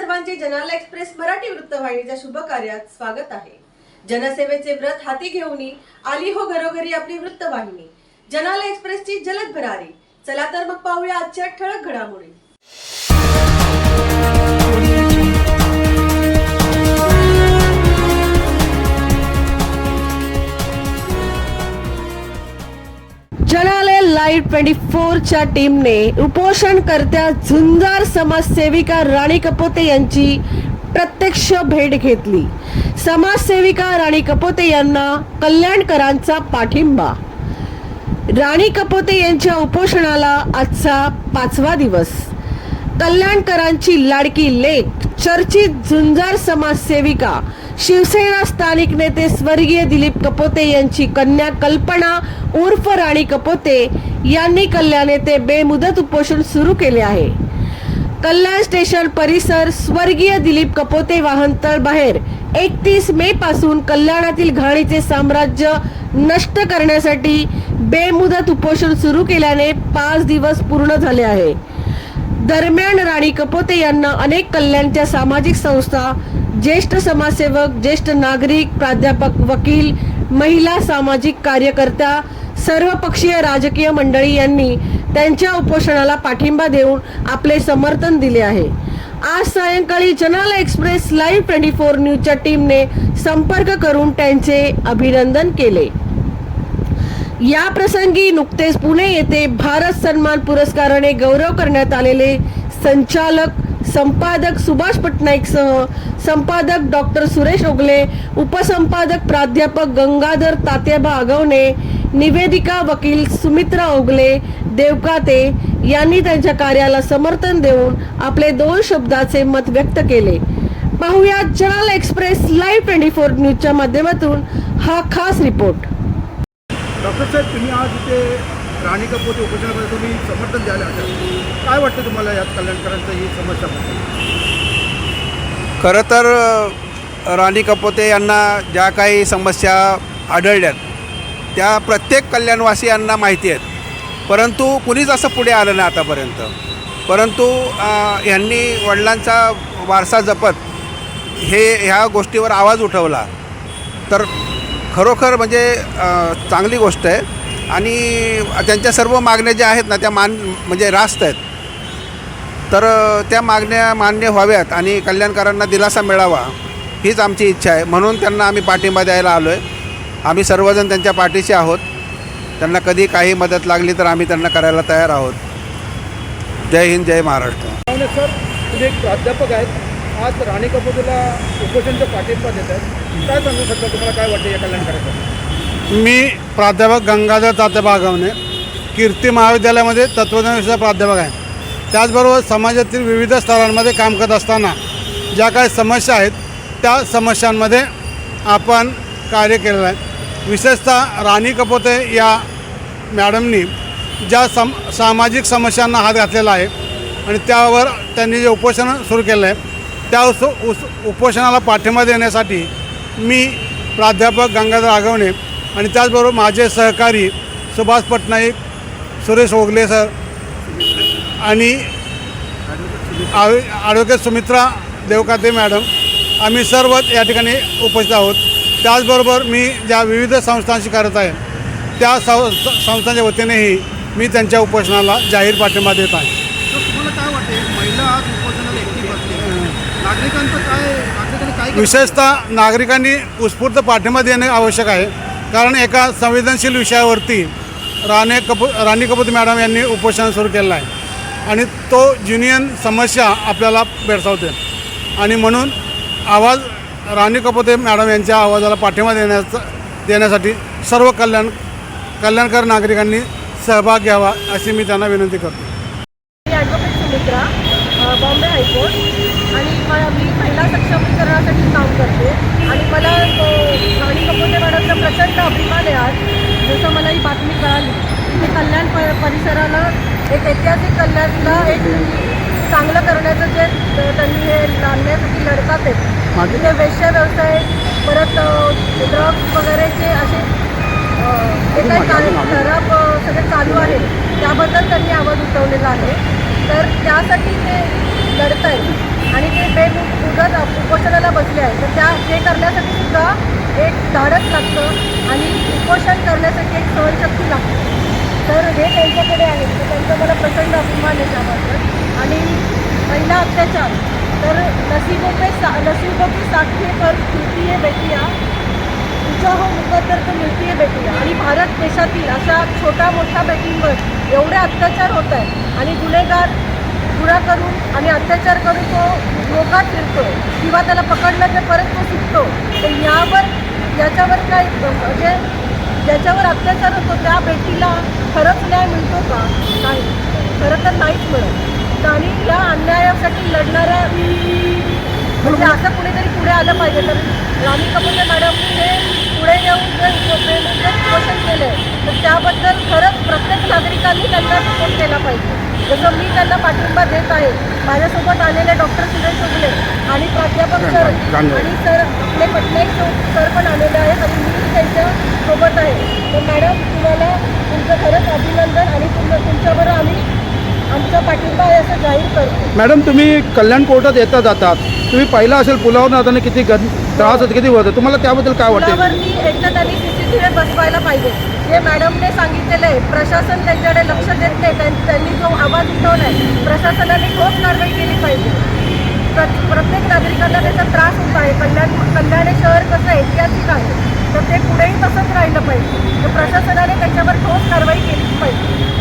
सर्वांचे जनाला एक्सप्रेस मराठी वृत्तवाहिनीच्या शुभ कार्यात स्वागत आहे. जनसेवेचे व्रत हाती घेऊन आली हो घरोघरी आपली वृत्तवाहिनी. जनाला एक्सप्रेसची जलद भरारी. चला तर मग पाहूया आजच्या ठळक घडामोडी. जनालय ट्वेंटी फोरच्या टीमने उपोषणकर्त्या झुंजार समाजसेविका राणी कपोते यांची प्रत्यक्ष भेट घेतली. समाजसेविका राणी कपोते यांना कल्याणकरांचा पाठिंबा. राणी कपोते यांच्या उपोषणाला आजचा पाचवा दिवस. कल्याणकरांची लाडकी लेख चर्चित झुंजार समाजसेविका शिवसेना स्थानिक नेते स्वर्गीय दिलीप कपोते यांची कन्या कल्पना उर्फ राणी कपोते यांनी कल्याण येथे बेमुदत उपोषण सुरू केले आहे. कल्याण स्टेशन परिसर स्वर्गीय दिलीप कपोते वाहनतळ बाहेर एकतीस मे पासून कल्याणातील घाणीचे साम्राज्य नष्ट करण्यासाठी बेमुदत उपोषण सुरू केल्याने पाच दिवस पूर्ण झाले आहे. दरम्यान राणी कपोते यांना अनेक कल्याणच्या सामाजिक संस्था ज्येष्ठ समाजसेवक ज्येष्ठ नागरिक प्राध्यापक वकील महिला सामाजिक कार्यकर्त्या सर्वपक्षीय राजकीय मंडळी यांनी त्यांच्या उपोषणाला पाठिंबा देऊन आपले समर्थन दिले आहे. आज सायंकाळी जनाला एक्सप्रेस लाईव्ह ट्वेंटी फोर न्यूजच्या टीमने संपर्क करून त्यांचे अभिनंदन केले. या प्रसंगी नुकतेच पुणे येथे भारत सन्मान पुरस्काराने गौरव करण्यात आलेले संचालक संपादक सुभाष पटनाईकसह संपादक डॉक्टर सुरेश ओगले उपसंपादक प्राध्यापक गंगाधर तात्याबा आगवणे निवेदिका वकील सुमित्रा ओगले देवकाते यांनी त्यांच्या कार्याला समर्थन देऊन आपले दोन शब्दाचे मत व्यक्त केले. पाहूया general express live twenty four न्यूजच्या माध्यमातून हा खास रिपोर्ट. डॉक्टर साहेब तुम्ही आज इथे राणी कपूरच्या उपोषणामध्ये तुम्ही समर्थन द्यायला हवं काय वाटतं तुम्हाला यात कल्याणकरांचं ही समस्या? खरं तर राणी कपोते यांना ज्या काही समस्या आढळल्यात त्या प्रत्येक कल्याणवासियांना माहिती आहेत. परंतु कुणीच असं पुढे आलं नाही आतापर्यंत. परंतु यांनी वडिलांचा वारसा जपत हे ह्या गोष्टीवर आवाज उठवला. तर खरोखर म्हणजे चांगली गोष्ट आहे. आणि त्यांच्या सर्व मागण्या ज्या आहेत ना त्या मान म्हणजे रास्त आहेत. तर त्या मागण्या मान्य व्हाव्यात आणि कल्याणकारांना दिलासा मिळावा हीच आमची इच्छा आहे. म्हणून त्यांना आम्ही पाठिंबा द्यायला आलो आहे आम्ही सर्वजण त्यांच्या पाठीशी आहोत. त्यांना कधी काही मदत लागली तर आम्ही त्यांना करायला तयार आहोत. जय हिंद जय महाराष्ट्र. सर तुम्ही एक प्राध्यापक आहेत. आज राणी कपूरला उपोषणचा पाठिंबा देत आहेत. काय सांगू शकता तुम्हाला? काय वाटतं या कल्याणकाराचं? मी प्राध्यापक गंगाधर तात्या बागवणे कीर्ती महाविद्यालयामध्ये तत्वज्ञान विषयाचा प्राध्यापक आहे. त्याचबरोबर समाजातील विविध स्तरांमध्ये काम करत असताना ज्या काही समस्या आहेत त्या समस्यांमध्ये आपण कार्य केलेलं आहे. विशेषतः राणी कपोते या मॅडमनी ज्या सम सामाजिक समस्यांना हात घातलेला आहे आणि त्यावर त्यांनी जे उपोषण सुरू केलं आहे त्या उस उस उपोषणाला पाठिंबा देण्यासाठी मी प्राध्यापक गंगाधर आगवणे आणि त्याचबरोबर माझे सहकारी सुभाष पटनाईक सुरेश ओगले सर आणि ॲडव्होकेट सुमित्रा देवकाते मॅडम आम्ही सर्वच या ठिकाणी उपस्थित आहोत. त्याचबरोबर मी ज्या विविध संस्थांशी करत आहे त्या सं संस्थांच्या वतीनेही मी त्यांच्या उपोषणाला जाहीर पाठिंबा देत आहे? विशेषतः नागरिकांनी उत्स्फूर्त पाठिंबा देणे आवश्यक आहे. कारण एका संवेदनशील विषयावरती राणे कपू राणी कपूर मॅडम यांनी उपोषण सुरू केलं आहे. आणि तो ज्युनियन समस्या आपल्याला भेडसावते आणि म्हणून आवाज राणी कपूर मॅडम यांच्या आवाजाला पाठिंबा देण्याचा देण्यासाठी सर्व कल्याण कल्याणकर नागरिकांनी सहभाग घ्यावा अशी मी त्यांना विनंती करतो. Bombay high court. आणि मी महिला सक्षमीकरणासाठी काम करते. आणि मला अ, राणी कपोते मॅडमचा प्रचंड अभिमान आहे आज. जसं मला ही बातमी कळाली की कल्याण प परिसराला एक ऐतिहासिक कल्याणला एक चांगलं करण्याचं जे त्यांनी हे आणण्यासाठी लढतात आहेत तिथे वेश्या व्यवसाय परत ड्रग्स वगैरेचे असे जे काही खराब सगळे चालू आहे त्याबद्दल त्यांनी आवाज उठवलेला आहे. तर त्यासाठी ते लढत आहेत आणि ते बेमुदत उपोषणाला बसले आहे तर त्या ते करण्यासाठी सुद्धा एक धाडस लागतं आणि उपोषण करण्यासाठी एक सहनशक्ती लागते. तर हे त्यांच्याकडे आहे. तर त्यांचा मला प्रचंड अभिमान आहे त्याबद्दल. आणि पहिला अत्याचार. तर नसीबो पे सा नसीबो की साक्षी पर मिळती आहे बेटिया. तुझा हो मुकद्दर तर मिळती आहे बेटिया. आणि भारत देशातील अशा छोट्या मोठ्या बेटींवर एवढे अत्याचार होत आहेत आणि गुन्हेगार गुन्हा करून आणि अत्याचार करून तो मोकाट फिरतो किंवा त्याला पकडलं तर परत तो सुटतो. तर यावर याच्यावर काय म्हणजे ज्याच्यावर अत्याचार होतो त्या बेटीला खरंच न्याय मिळतो का? नाही. खरं तर नाहीच मिळत. आणि या अन्यायासाठी लढणाऱ्या म्हणजे असं कुणीतरी पुढे आलं पाहिजे. तर राणी कपूर मॅडम हे पुढे येऊन जे उपोषण केलं तर त्याबद्दल खरंच प्रत्येक नागरिकांनी त्यांना सपोर्ट केला पाहिजे. जसं मी त्यांना पाठिंबा देत आहे माझ्यासोबत आलेले डॉक्टर सुरेश उगले आणि प्राध्यापक सर आणि सर आपले पटनाईक सर- पण आलेले आहेत आणि मी त्यांच्यासोबत आहे. तर मॅडम तुम्हाला तुमचं खरंच अभिनंदन आणि तुम तुमच्याबरोबर आम्ही आमचा पाठिंबा आहे असं जाहीर करतो. मॅडम तुम्ही कल्याण कोर्टात येता जातात तुम्ही पाहिलं असेल पुलावर जाताना किती त्रास होतो किती होतं तुम्हाला त्याबद्दल काय वाटतं? एकदा त्यांनी सीसीटीव्ही व्हायला पाहिजे. जे मॅडमने सांगितलेलं आहे. प्रशासन त्यांच्याकडे लक्ष देत नाही. त्यां- त्यांनी जो आवाज उठवला आहे प्रशासनाने ठोस कारवाई केली पाहिजे. प्रत्येक नागरिकांना त्याचा त्रास होत आहे. कल्याण कल्याण हे शहर कसं ऐतिहासिक आहे तर ते पुढेही तसंच राहिलं पाहिजे. तर प्रशासनाने त्याच्यावर ठोस कारवाई केलीच पाहिजे.